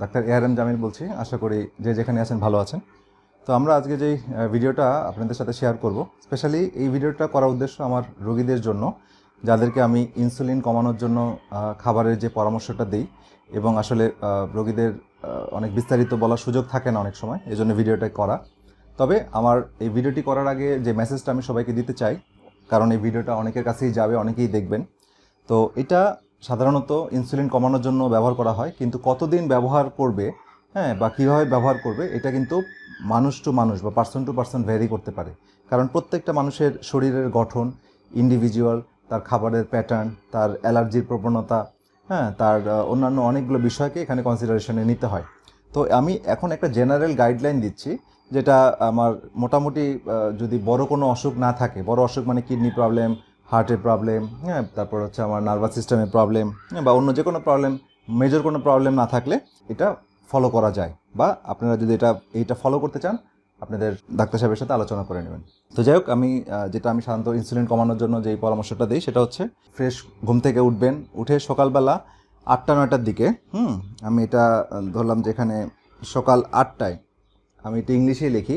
Doctor A R M Jamil বলছি। আশা করি যে যেখানে আছেন ভালো আছেন। তো আমরা আজকে যেই ভিডিওটা আপনাদের সাথে শেয়ার করব, স্পেশালি এই ভিডিওটা করার উদ্দেশ্য আমার রোগীদের জন্য, যাদেরকে আমি ইনসুলিন কমানোর জন্য খাবারের যে পরামর্শটা দিই এবং আসলে রোগীদের অনেক বিস্তারিত বলার সুযোগ থাকে না অনেক সময় এই জন্য ভিডিওটা করা। তবে আমার এই ভিডিওটি করার আগে যে মেসেজটা আমি সবাইকে দিতে চাই, কারণ এই ভিডিওটা অনেকের কাছেই যাবে, অনেকেই দেখবেন। তো এটা সাধারণত ইনসুলিন কমানোর জন্য ব্যবহার করা হয়, কিন্তু কতদিন ব্যবহার করবে হ্যাঁ বা কীভাবে ব্যবহার করবে, এটা কিন্তু মানুষ টু মানুষ বা পার্সন টু পার্সন ভ্যারি করতে পারে। কারণ প্রত্যেকটা মানুষের শরীরের গঠন ইন্ডিভিজুয়াল তার খাবারের প্যাটার্ন তার অ্যালার্জির প্রবণতা হ্যাঁ তার অন্যান্য অনেকগুলো বিষয়কে এখানে কনসিডারেশনে নিতে হয়। তো আমি এখন একটা জেনারেল গাইডলাইন দিচ্ছি, যেটা আমার মোটামুটি যদি বড় কোনো অসুখ না থাকে, বড় অসুখ মানে কিডনি প্রবলেম হার্টের প্রবলেম হ্যাঁ তারপর হচ্ছে আমার নার্ভাস সিস্টেমের প্রবলেম বা অন্য যে কোনো প্রবলেম মেজর কোনো প্রবলেম না থাকলে এটা ফলো করা যায়। বা আপনারা যদি এটা, এইটা ফলো করতে চান, আপনাদের ডাক্তার সাহেবের সাথে আলোচনা করে নেবেন। তো যাই হোক, আমি যেটা আমি সাধারণত ইনসুলিন কমানোর জন্য যেই পরামর্শটা দিই, সেটা হচ্ছে ফ্রেশ ঘুম থেকে উঠবেন, উঠে সকালবেলা আটটা, নয়টার দিকে, হুম, আমি এটা ধরলাম যেখানে সকাল আটটায় আমি এটা ইংলিশেই লিখি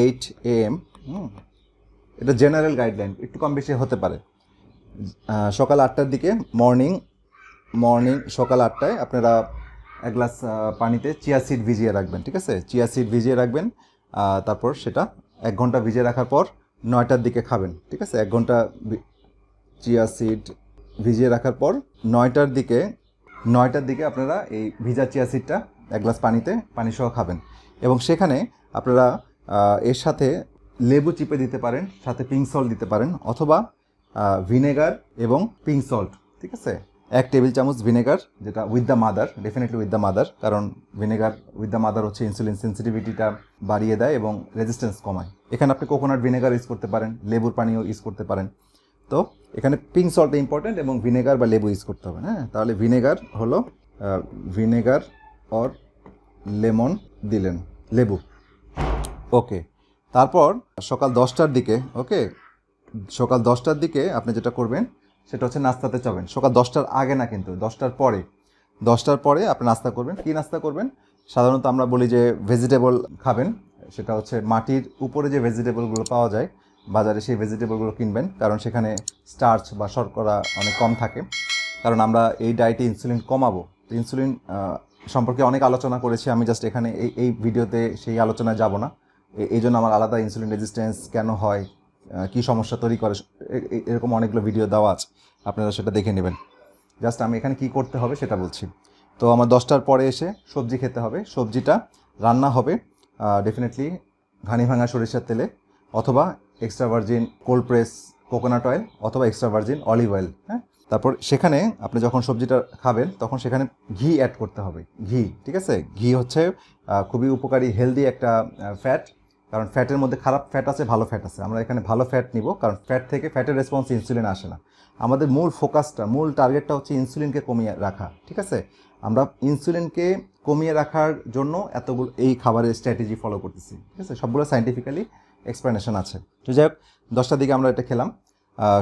এইট এ এম হুম এটা জেনারেল গাইডলাইন একটু কম বেশি হতে পারে। সকাল আটটার দিকে মর্নিং মর্নিং সকাল আটটায় আপনারা এক গ্লাস পানিতে চিয়া সিড ভিজিয়ে রাখবেন, ঠিক আছে? চিয়া সিড ভিজিয়ে রাখবেন তারপর সেটা এক ঘণ্টা ভিজিয়ে রাখার পর নয়টার দিকে খাবেন, ঠিক আছে? এক ঘণ্টা চিয়া সিড ভিজিয়ে রাখার পর নয়টার দিকে নয়টার দিকে আপনারা এই ভিজা চিয়া সিডটা এক গ্লাস পানিতে পানি সহ খাবেন। এবং সেখানে আপনারা এর সাথে লেবু চিপে দিতে পারেন, সাথে পিঙ্ক সল্ট দিতে পারেন, অথবা ভিনেগার এবং পিঙ্ক সল্ট ঠিক আছে? এক টেবিল চামচ ভিনেগার যেটা with the mother definitely with the mother কারণ ভিনেগার উইথ দ্য মাদার হচ্ছে ইনসুলিন সেন্সিটিভিটিটা বাড়িয়ে দেয় এবং রেজিস্ট্যান্স কমায়। এখানে আপনি কোকোনাট ভিনেগার ইউজ করতে পারেন, লেবুর পানিও ইউজ করতে পারেন। তো, এখানে পিঙ্ক সল্ট ইম্পর্টেন্ট এবং ভিনেগার বা লেবু ইউজ করতে হবে হ্যাঁ? তাহলে ভিনেগার হলো ভিনেগার অর লেমন দিলেন, লেবু। ওকে তারপর সকাল দশটার দিকে ওকে সকাল দশটার দিকে আপনি যেটা করবেন, সেটা হচ্ছে নাস্তাতে চাবেন সকাল দশটার আগে না কিন্তু, দশটার পরে। দশটার পরে আপনি নাস্তা করবেন। কি নাস্তা করবেন? সাধারণত আমরা বলি যে ভেজিটেবল খাবেন। সেটা হচ্ছে মাটির উপরে যে ভেজিটেবলগুলো পাওয়া যায়, বাজারে সেই ভেজিটেবলগুলো কিনবেন। কারণ সেখানে স্টার্চ বা শর্করা অনেক কম থাকে। কারণ আমরা এই ডায়েটে ইনসুলিন কমাবো। ইনসুলিন সম্পর্কে অনেক আলোচনা করেছি। আমি জাস্ট এখানে এই এই ভিডিওতে সেই আলোচনায় যাব না। এই জন্য আমার আলাদা ইনসুলিন রেজিস্ট্যান্স কেন হয় কী সমস্যা তৈরি করে এরকম অনেকগুলো ভিডিও দেওয়া আছে, আপনারা সেটা দেখে নেবেন। জাস্ট আমি এখানে কি করতে হবে সেটা বলছি। তো আমার দশটার পরে এসে সবজি খেতে হবে, সবজিটা রান্না হবে ডেফিনেটলি ঘানি ভাঙা সরিষার তেলে অথবা extra virgin cold press coconut oil অথবা এক্সট্রা ভার্জিন অলিভ অয়েল হ্যাঁ? তারপর সেখানে আপনি যখন সবজিটা খাবেন, তখন সেখানে ঘি অ্যাড করতে হবে, ঘি, ঠিক আছে? ঘি হচ্ছে খুবই উপকারী হেলদি একটা ফ্যাট কারণ ফ্যাটের মধ্যে খারাপ ফ্যাট আছে, ভালো ফ্যাট আছে। আমরা এখানে ভালো ফ্যাট নিব, কারণ ফ্যাট থেকে ফ্যাটের রেসপন্স ইনসুলিন আসে না। আমাদের মূল ফোকাসটা, মূল টার্গেটটা হচ্ছে ইনসুলিনকে কমিয়ে রাখা, ঠিক আছে? আমরা ইনসুলিনকে কমিয়ে রাখার জন্য এতগুলো, এই খাবারের স্ট্র্যাটেজি ফলো করতেছি, ঠিক আছে? সবগুলো সাইন্টিফিক্যালি এক্সপ্লেনেশন আছে। তো যাই হোক, দশটার দিকে আমরা এটা খেলাম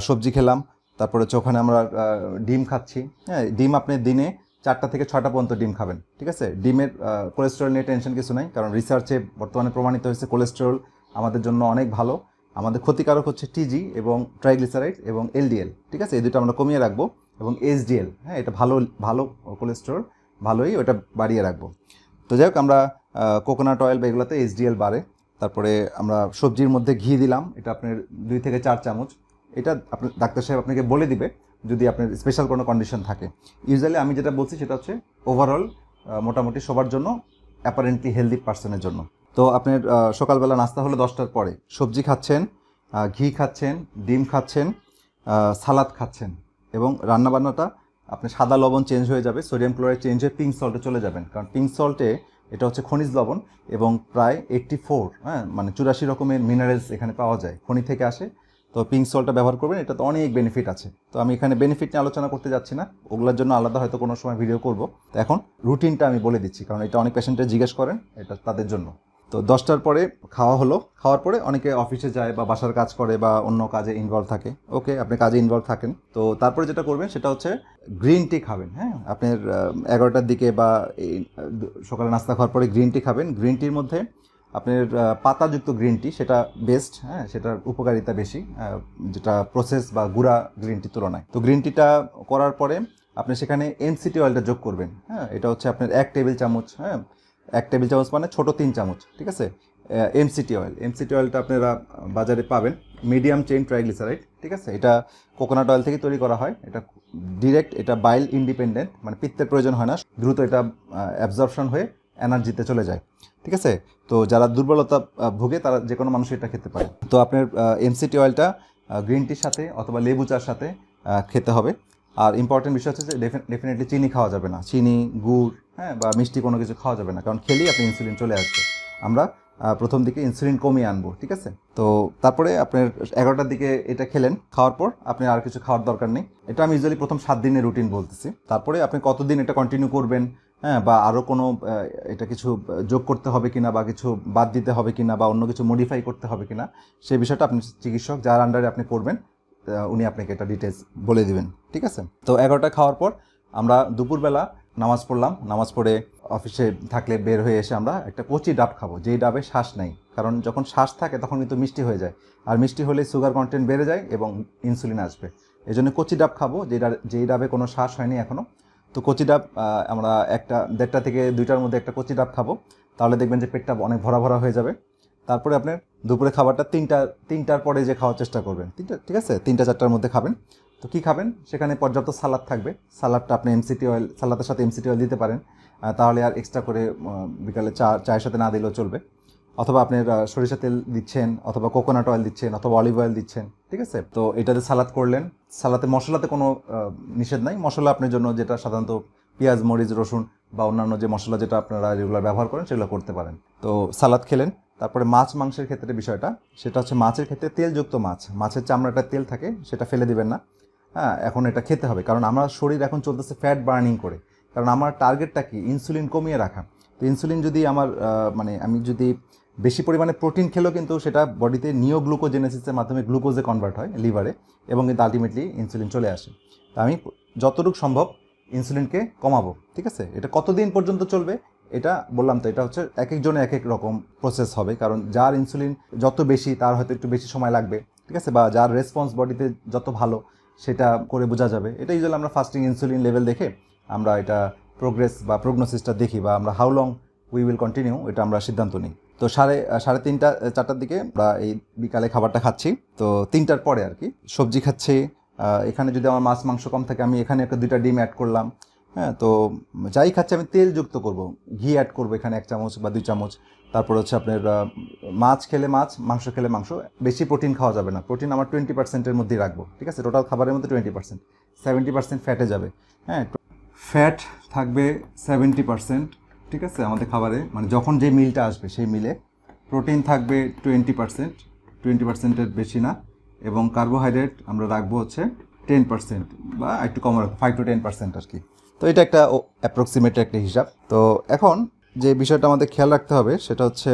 সবজি খেলাম, তারপরে হচ্ছে ওখানে আমরা ডিম খাচ্ছি। হ্যাঁ ডিম আপনি দিনে চারটা থেকে ছটা পর্যন্ত ডিম খাবেন, ঠিক আছে? ডিমের কোলেস্টেরল নিয়ে টেনশন কিছু নাই, কারণ রিসার্চে বর্তমানে প্রমাণিত হয়েছে কোলেস্টেরল আমাদের জন্য অনেক ভালো। আমাদের ক্ষতিকারক হচ্ছে টিজি এবং ট্রাইগ্লিসারাইড এবং এলডিএল ঠিক আছে? এই দুটো আমরা কমিয়ে রাখব এবং এইচডিএল হ্যাঁ? এটা ভালো ভালো কোলেস্টেরল ভালোই ওটা বাড়িয়ে রাখব। তো যাই হোক, আমরা কোকোনাট অয়েল বা এগুলোতে এইচডিএল বাড়ে। তারপরে আমরা সবজির মধ্যে ঘি দিলাম, এটা আপনার দুই থেকে চার চামচ। এটা আপনার, ডাক্তার সাহেব আপনাকে বলে দিবে। যদি আপনার স্পেশাল কোনো কন্ডিশন থাকে। ইউজুয়ালি আমি যেটা বলছি সেটা হচ্ছে ওভারঅল মোটামুটি সবার জন্য অ্যাপারেন্টলি হেলদি পার্সনের জন্য। তো আপনার সকালবেলা নাস্তা হলো দশটার পরে সবজি খাচ্ছেন ঘি খাচ্ছেন, ডিম খাচ্ছেন সালাদ খাচ্ছেন এবং রান্নাবান্নাটা আপনি সাদা লবণ চেঞ্জ হয়ে যাবে সোডিয়াম ক্লোরাইড চেঞ্জ হয়ে পিঙ্ক সল্টে চলে যাবেন। কারণ পিঙ্ক সল্টে এটা হচ্ছে খনিজ লবণ এবং প্রায় এইট্টি ফোর হ্যাঁ মানে চুরাশি রকমের মিনারেলস এখানে পাওয়া যায়। খনি থেকে আসে। তো পিঙ্ক সল্টটা ব্যবহার করবেন এটা তো অনেক বেনিফিট আছে। তো আমি এখানে বেনিফিট নিয়ে আলোচনা করতে যাচ্ছি না, ওগুলোর জন্য আলাদা হয়তো কোনো সময় ভিডিও করব। তো এখন রুটিনটা আমি বলে দিচ্ছি, কারণ এটা অনেক পেশেন্টে জিজ্ঞেস করেন, এটা তাদের জন্য। তো দশটার পরে খাওয়া হলো, খাওয়ার পরে অনেকে অফিসে যায় বা বাসার কাজ করে বা অন্য কাজে ইনভলভ থাকে। ওকে আপনি কাজে ইনভলভ থাকেন। তো তারপরে যেটা করবেন, সেটা হচ্ছে গ্রিন টি খাবেন হ্যাঁ? আপনার এগারোটার দিকে বা সকালে নাস্তা খাওয়ার পরে গ্রিন টি খাবেন। গ্রিন টির মধ্যে আপনার পাতাযুক্ত গ্রিন টি সেটা বেস্ট হ্যাঁ সেটার উপকারিতা বেশি যেটা প্রসেস বা গুঁড়া গ্রিন টির তুলনায়। তো গ্রিন টিটা করার পরে আপনি সেখানে এমসিটি অয়েলটা যোগ করবেন হ্যাঁ এটা হচ্ছে আপনার এক টেবিল চামচ হ্যাঁ এক টেবিল চামচ মানে ছোট তিন চামচ, ঠিক আছে? এমসিটি অয়েল এমসিটি অয়েলটা আপনারা বাজারে পাবেন মিডিয়াম চেইন ট্রাইগ্লিসারাইড ঠিক আছে? এটা কোকোনাট অয়েল থেকে তৈরি করা হয়, এটা ডিরেক্ট এটা বাইল ইন্ডিপেন্ডেন্ট মানে পিত্তের প্রয়োজন হয় না, দ্রুত এটা অ্যাবজর্পশন হয়ে এনার্জিতে চলে যায়। ঠিক আছে? তো যারা দুর্বলতা ভোগে তারা যে কোনো মানুষ এটা খেতে পারে। তো আপনার এমসিটি অয়েলটা গ্রিন টির সাথে অথবা লেবু চার সাথে খেতে হবে। আর ইম্পর্টেন্ট বিষয় হচ্ছে যে ডেফিনেটলি চিনি খাওয়া যাবে না। চিনি, গুড় হ্যাঁ বা মিষ্টি কোনো কিছু খাওয়া যাবে না। কারণ খেলেই আপনি ইনসুলিন চলে আসবে। আমরা প্রথম দিকে ইনসুলিন কমিয়ে আনব, ঠিক আছে? তো তারপরে আপনার এগারোটার দিকে এটা খেলেন। খাওয়ার পর আপনি আর কিছু খাওয়ার দরকার নেই। এটা আমি ইউজুয়ালি প্রথম সাত দিনের রুটিন বলতেছি। তারপরে আপনি কতদিন এটা কন্টিনিউ করবেন? হ্যাঁ বা আরও কোনো এটা কিছু যোগ করতে হবে কিনা, বা কিছু বাদ দিতে হবে কিনা, বা অন্য কিছু মডিফাই করতে হবে কিনা, সেই বিষয়টা আপনি চিকিৎসক যার আন্ডারে আপনি করবেন উনি আপনাকে এটা ডিটেলস বলে দিবেন, ঠিক আছে? তো এগারোটা খাওয়ার পর আমরা দুপুরবেলা নামাজ পড়লাম, নামাজ পড়ে অফিসে থাকলে বের হয়ে এসে আমরা একটা কচি ডাব খাব, যেই ডাবে শ্বাস নেই, কারণ যখন শ্বাস থাকে তখন কিন্তু মিষ্টি হয়ে যায়, আর মিষ্টি হলে সুগার কন্টেন্ট বেড়ে যায় এবং ইনসুলিন আসবে এই জন্য কচি ডাব খাব যেই যেই ডাবে কোনো শ্বাস হয়নি এখনও তো কচি ডাব আমরা একটা দেড়টা থেকে দুইটার মধ্যে একটা কচি ডাব খাব। তাহলে দেখবেন যে পেটটা অনেক ভরা ভরা হয়ে যাবে। তারপরে আপনার দুপুরে খাবারটা তিনটা, তিনটার পরে যে খাওয়ার চেষ্টা করবেন। তিনটা, ঠিক আছে? তিনটা, চারটার মধ্যে খাবেন। তো কি খাবেন? সেখানে পর্যাপ্ত সালাদ থাকবে। সালাদটা আপনি এমসিটি অয়েল সালাদের সাথে এমসিটি অয়েল দিতে পারেন। তাহলে আর এক্সট্রা করে বিকালে চা, চায়ের সাথে না দিলেও চলবে। অথবা আপনার সরিষা তেল দিচ্ছেন, অথবা কোকোনাট অয়েল দিচ্ছেন, অথবা অলিভ অয়েল দিচ্ছেন, ঠিক আছে? তো এটাতে সালাদ করলেন। সালাতে, মশলাতে কোনো নিষেধ নাই। মশলা আপনার জন্য যেটা সাধারণত পেঁয়াজ, মরিচ, রসুন বা অন্যান্য যে মশলা যেটা আপনারা রেগুলার ব্যবহার করেন, সেগুলো করতে পারেন। তো সালাদ খেলেন। তারপরে মাছ, মাংসের ক্ষেত্রে বিষয়টা, সেটা হচ্ছে মাছের ক্ষেত্রে তেলযুক্ত মাছ। মাছের চামড়াটা তেল থাকে, সেটা ফেলে দিবেন না। হ্যাঁ এখন এটা খেতে হবে। কারণ আমার শরীর এখন চলতেছে ফ্যাট বার্নিং করে। কারণ আমার টার্গেটটা কি? ইনসুলিন কমিয়ে রাখা। তো ইনসুলিন যদি আমার মানে আমি যদি বেশি পরিমাণে প্রোটিন খেলেও কিন্তু সেটা বডিতে নিও গ্লুকোজেনেসিসের মাধ্যমে গ্লুকোজে কনভার্ট হয় লিভারে এবং কিন্তু আলটিমেটলি ইনসুলিন চলে আসে। তো আমি যতটুকু সম্ভব ইনসুলিনকে কমাবো, ঠিক আছে? এটা কতদিন পর্যন্ত চলবে? এটা বললাম তো, এটা হচ্ছে এক একজনে এক এক রকম প্রসেস হবে, কারণ যার ইনসুলিন যত বেশি, তার হয়তো একটু বেশি সময় লাগবে, ঠিক আছে? বা যার রেসপন্স বডিতে যত ভালো, সেটা করে বোঝা যাবে। এটা ইউজুয়ালি আমরা ফাস্টিং ইনসুলিন লেভেল দেখে আমরা এটা প্রোগ্রেস বা প্রগনোসিসটা দেখি বা আমরা how long we will continue এটা আমরা সিদ্ধান্ত নিই। তো সাড়ে সাড়ে তিনটা, চারটার দিকে আমরা এই বিকালে খাবারটা খাচ্ছি। তো তিনটার পরে আর কি, সবজি খাচ্ছি। এখানে যদি আমার মাছ, মাংস কম থাকে, আমি এখানে একটা দুইটা ডিম অ্যাড করলাম। হ্যাঁ তো যাই খাচ্ছি, আমি তেল যুক্ত করব। ঘি অ্যাড করব এখানে এক চামচ বা দুই চামচ। তারপর হচ্ছে আপনার মাছ খেলে মাছ, মাংস খেলে মাংস। বেশি প্রোটিন খাওয়া যাবে না। প্রোটিন আমার টোয়েন্টি পার্সেন্টের মধ্যেই রাখব। ঠিক আছে? টোটাল খাবারের মধ্যে টোয়েন্টি পার্সেন্ট সেভেন্টি পার্সেন্ট ফ্যাটে যাবে। হ্যাঁ ফ্যাট থাকবে সেভেন্টি পার্সেন্ট ঠিক আছে? আমাদের খাবারে মানে যখন যে মিলটা আসবে, সেই মিলে প্রোটিন থাকবে টোয়েন্টি পার্সেন্ট টোয়েন্টি পার্সেন্টের বেশি না, এবং কার্বোহাইড্রেট আমরা রাখব হচ্ছে টেন পার্সেন্ট বা একটু কম রাখব ফাইভ টু টেন পার্সেন্ট আর কি। তো এটা একটা অ্যাপ্রক্সিমেট একটা হিসাব। তো এখন যে বিষয়টা আমাদের খেয়াল রাখতে হবে, সেটা হচ্ছে,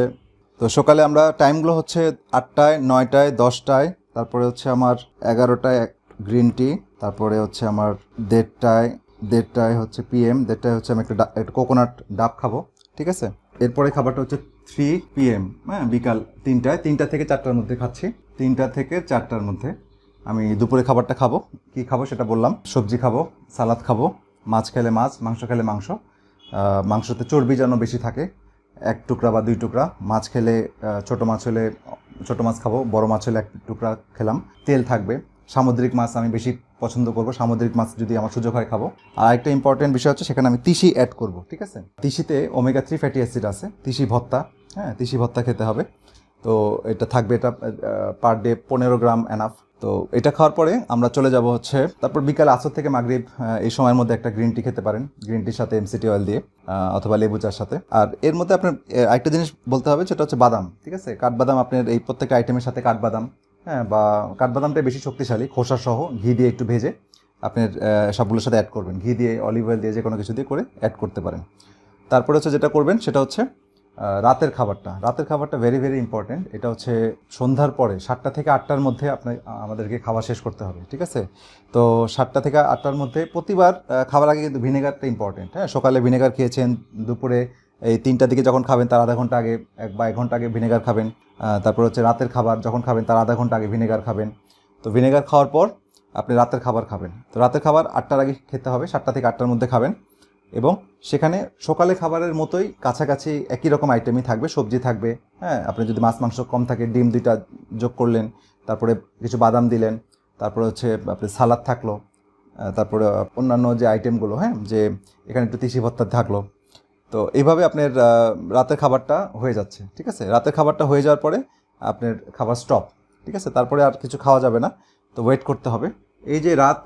তো সকালে আমরা টাইমগুলো হচ্ছে আটটায়, নয়টায়, দশটায়, তারপরে হচ্ছে আমার এগারোটায় গ্রিন টি তারপরে হচ্ছে আমার দেড়টায় দেড়টায় হচ্ছে পিএম দেড়টায় হচ্ছে আমি একটা কোকোনাট ডাব খাব, ঠিক আছে? এরপরে খাবারটা হচ্ছে থ্রি পিএম হ্যাঁ বিকাল তিনটায়, তিনটা থেকে চারটার মধ্যে খাচ্ছি। তিনটা থেকে চারটার মধ্যে আমি দুপুরে খাবারটা খাব। কি খাব সেটা বললাম। সবজি খাব, সালাদ খাব, মাছ খেলে মাছ, মাংস খেলে মাংস। মাংসতে চর্বি যেন বেশি থাকে, এক টুকরা বা দুই টুকরা। মাছ খেলে ছোট মাছ হলে ছোট মাছ খাব, বড় মাছ হলে এক টুকরা খেলাম। তেল থাকবে। সামুদ্রিক মাছ আমি বেশি পছন্দ করব। সামুদ্রিক মাছ যদি আমার সুযোগ হয় খাব। আর একটা ইম্পর্টেন্ট বিষয় হচ্ছে সেখানে আমি তিসি অ্যাড করব, ঠিক আছে? তিসিতে ওমেগা থ্রি ফ্যাটি অ্যাসিড আছে, তিসি ভত্তা হ্যাঁ তিসি ভত্তা খেতে হবে। তো এটা থাকবে এটা পার ডে পনেরো গ্রাম এনাফ তো এটা খাওয়ার পরে আমরা চলে যাব হচ্ছে, তারপর বিকাল আসর থেকে মাগরিব এই সময়ের মধ্যে একটা গ্রিন টি খেতে পারেন। গ্রিন টির সাথে এমসিটি অয়েল দিয়ে অথবা লেবু চার সাথে। আর এর মধ্যে আপনার আরেকটা জিনিস বলতে হবে, সেটা হচ্ছে বাদাম, ঠিক আছে? কাঠবাদাম আপনার এই প্রত্যেকটা আইটেমের সাথে কাঠবাদাম হ্যাঁ বা কাঠবাদামটা বেশি শক্তিশালী। খোসা সহ ঘি দিয়ে একটু ভেজে আপনার সবগুলোর সাথে অ্যাড করবেন। ঘি দিয়ে অলিভ অয়েল দিয়ে যে কোনো কিছু দিয়ে করে অ্যাড করতে পারেন। তারপরে হচ্ছে যেটা করবেন, সেটা হচ্ছে রাতের খাবারটা। রাতের খাবারটা ভেরি ভেরি ইম্পর্টেন্ট এটা হচ্ছে সন্ধ্যার পরে সাতটা থেকে আটটার মধ্যে আপনি আমাদেরকে খাওয়া শেষ করতে হবে, ঠিক আছে? তো সাতটা থেকে আটটার মধ্যে প্রতিবার খাবার আগে কিন্তু ভিনেগারটা ইম্পর্টেন্ট হ্যাঁ সকালে ভিনেগার খেয়েছেন, দুপুরে এই তিনটার দিকে যখন খাবেন, তার আধা ঘণ্টা আগে এক বা এক ঘণ্টা আগে ভিনেগার খাবেন। তারপর হচ্ছে রাতের খাবার যখন খাবেন, তার আধা ঘণ্টা আগে ভিনেগার খাবেন। তো ভিনেগার খাওয়ার পর আপনি রাতের খাবার খাবেন। তো রাতের খাবার আটটার আগে খেতে হবে, সাতটা থেকে আটটার মধ্যে খাবেন। এবং সেখানে সকালে খাবারের মতোই কাছাকাছি একই রকম আইটেমই থাকবে, সবজি থাকবে। হ্যাঁ আপনি যদি মাছ মাংস কম থাকে, ডিম দুইটা যোগ করলেন, তারপরে কিছু বাদাম দিলেন, তারপরে হচ্ছে আপনি সালাদ থাকল তারপরে অন্যান্য যে আইটেমগুলো হ্যাঁ যে এখানে একটু তিসি ভত্তা থাকল তো এইভাবে আপনার রাতের খাবারটা হয়ে যাচ্ছে, ঠিক আছে? রাতের খাবারটা হয়ে যাওয়ার পরে আপনার খাবার স্টপ ঠিক আছে? তারপরে আর কিছু খাওয়া যাবে না, তো ওয়েট করতে হবে। এই যে রাত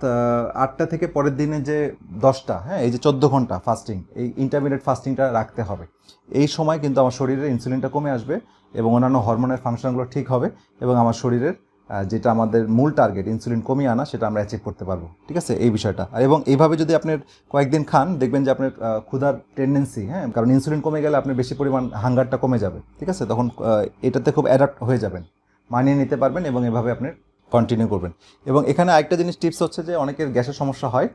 আটটা থেকে পরের দিনে যে দশটা হ্যাঁ এই যে চোদ্দ ঘণ্টা ফাস্টিং এই ইন্টারমিডিয়েট ফাস্টিংটা রাখতে হবে। এই সময় কিন্তু আমার শরীরে ইনসুলিনটা কমে আসবে এবং অন্যান্য হরমোনের ফাংশনগুলো ঠিক হবে এবং আমার শরীরের যেটা আমাদের মূল টার্গেট ইনসুলিন কমিয়ে আনা, সেটা আমরা অ্যাচিভ করতে পারব। ঠিক আছে? এই বিষয়টা। আর এবং এইভাবে যদি আপনার কয়েকদিন খান, দেখবেন যে আপনার ক্ষুধার টেন্ডেন্সি হ্যাঁ? কারণ ইনসুলিন কমে গেলে আপনার বেশি পরিমাণ হাঙ্গারটা কমে যাবে। ঠিক আছে? তখন এটাতে খুব অ্যাডাপ্ট হয়ে যাবেন। মানিয়ে নিতে পারবেন এবং এভাবে আপনি কন্টিনিউ করবেন। এবং এখানে আরেকটা জিনিস টিপস হচ্ছে যে, অনেকের গ্যাসের সমস্যা হয়।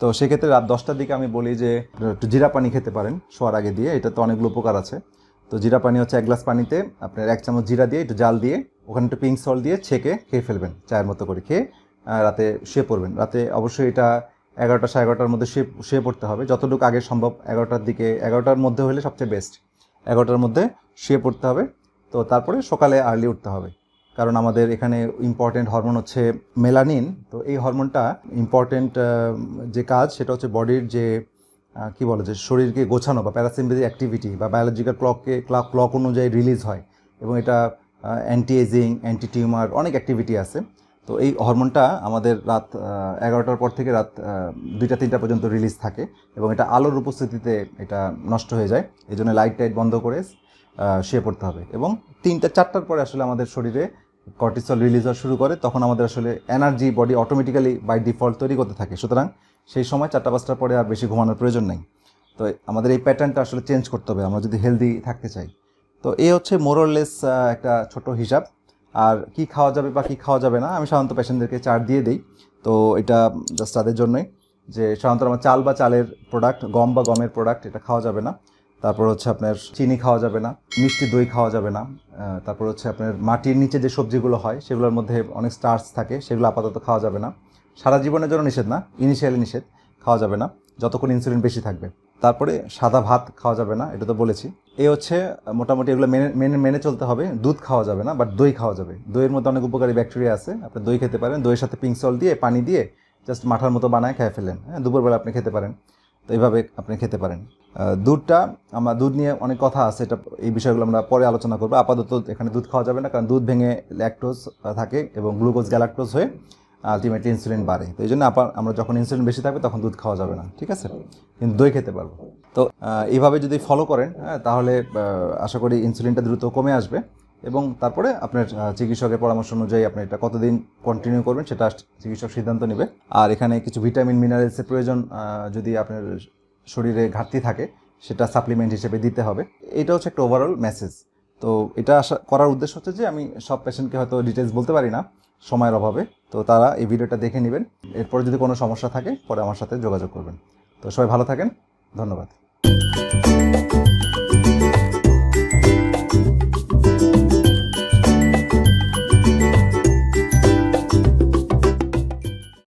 তো সেক্ষেত্রে রাত দশটার দিকে আমি বলি যে, একটু জিরা পানি খেতে পারেন শোয়ার আগে দিয়ে। এটা তো অনেকগুলো উপকার আছে। তো জিরা পানি হচ্ছে এক গ্লাস পানিতে আপনার এক চামচ জিরা দিয়ে একটু জাল দিয়ে ওখানে একটু পিঙ্ক সল্ট দিয়ে ছেঁকে খেয়ে ফেলবেন, চায়ের মতো করে খেয়ে রাতে শুয়ে পড়বেন। রাতে অবশ্যই এটা এগারোটা সাড়ে এগারোটার মধ্যে শুয়ে শুয়ে পড়তে হবে। যতটুকু আগে সম্ভব এগারোটার দিকে, এগারোটার মধ্যে হলে সবচেয়ে বেস্ট এগারোটার মধ্যে শুয়ে পড়তে হবে। তো তারপরে সকালে আর্লি উঠতে হবে। কারণ আমাদের এখানে ইম্পর্টেন্ট হরমোন হচ্ছে মেলানিন তো এই হরমোনটা ইম্পর্টেন্ট যে কাজ সেটা হচ্ছে বডির যে কি বলে যে শরীরকে গোছানো বা প্যারাসিম্পেথিক অ্যাক্টিভিটি বা বায়োলজিক্যাল ক্লককে ক্লক ক্লক অনুযায়ী রিলিজ হয় এবং এটা অ্যান্টি এজিং অ্যান্টি টিউমার অনেক অ্যাক্টিভিটি আছে। তো এই হরমোনটা আমাদের রাত এগারোটার পর থেকে রাত দুইটা, তিনটা পর্যন্ত রিলিজ থাকে এবং এটা আলোর উপস্থিতিতে এটা নষ্ট হয়ে যায়। এই জন্য লাইট টাইট বন্ধ করে শুয়ে পড়তে হবে এবং তিনটা, চারটার পরে আসলে আমাদের শরীরে কর্টিসল রিলিজ হওয়া শুরু করে, তখন আমাদের আসলে energy body automatically by default তৈরি করতে থাকে। সুতরাং সেই সময় চারটা পাঁচটার পরে আর বেশি ঘুমানোর প্রয়োজন নেই। তো আমাদের এই প্যাটার্নটা আসলে চেঞ্জ করতে হবে, আমরা যদি হেলদি থাকতে চাই। তো এই হচ্ছে মোরলেস একটা ছোট হিসাব। আর কি খাওয়া যাবে বা কি খাওয়া যাবে না, আমি সাধারণত পেশেন্টদেরকে চার দিয়ে দিই। তো এটা জাস্ট তাদের জন্যই যে সাধারণত আমার চাল বা চালের প্রোডাক্ট গম বা গমের প্রোডাক্ট এটা খাওয়া যাবে না। তারপর হচ্ছে আপনার চিনি খাওয়া যাবে না, মিষ্টি দই খাওয়া যাবে না তারপর হচ্ছে আপনার মাটির নিচে যে সবজিগুলো হয়, সেগুলোর মধ্যে অনেক স্টার্চ থাকে, সেগুলো আপাতত খাওয়া যাবে না। সারা জীবনের জন্য নিষেধ না ইনিশিয়ালি নিষেধ, খাওয়া যাবে না, যতক্ষণ ইনসুলিন বেশি থাকবে। তারপরে সাদা ভাত খাওয়া যাবে না, এটা তো বলেছি। এই হচ্ছে মোটামুটি এগুলো মেনে মেনে মেনে চলতে হবে, দুধ খাওয়া যাবে না বাট দই খাওয়া যাবে। দইয়ের মধ্যে অনেক উপকারী ব্যাকটেরিয়া আছে, আপনি দই খেতে পারেন, দইয়ের সাথে পিঙ্ক সল দিয়ে, পানি দিয়ে জাস্ট মাঠার মতো বানায় খেয়ে ফেলেন হ্যাঁ দুপুরবেলা আপনি খেতে পারেন। তো এইভাবে আপনি খেতে পারেন। দুধটা আমরা দুধ নিয়ে অনেক কথা আছে এটা এই বিষয়গুলো আমরা পরে আলোচনা করব। আপাতত এখানে দুধ খাওয়া যাবে না কারণ দুধ ভেঙে ল্যাকটোজ থাকে এবং গ্লুকোজ গ্যালাক্টোজ হয়ে আলটিমেটলি ইনসুলিন বাড়ে। তো এই জন্য আপা- আমরা যখন ইনসুলিন বেশি থাকবে তখন দুধ খাওয়া যাবে না ঠিক আছে? কিন্তু দই খেতে পারব। তো এইভাবে যদি ফলো করেন হ্যাঁ, তাহলে আশা করি ইনসুলিনটা দ্রুত কমে আসবে। এবং তারপরে আপনার চিকিৎসকের পরামর্শ অনুযায়ী আপনি এটা কতদিন কন্টিনিউ করবেন সেটা চিকিৎসক সিদ্ধান্ত নেবে। আর এখানে কিছু ভিটামিন মিনারেলসের প্রয়োজন যদি আপনার শরীরে ঘাটতি থাকে, সেটা সাপ্লিমেন্ট হিসেবে দিতে হবে। এটা হচ্ছে একটা ওভারঅল মেসেজ তো এটা করার উদ্দেশ্য হচ্ছে যে আমি সব পেশেন্টকে হয়তো ডিটেলস বলতে পারি না, সময়ের অভাবে। তো তারা এই ভিডিওটা দেখে নেবেন। এরপরে যদি কোনো সমস্যা থাকে, পরে আমার সাথে যোগাযোগ করবেন। তো সবাই ভালো থাকেন। ধন্যবাদ।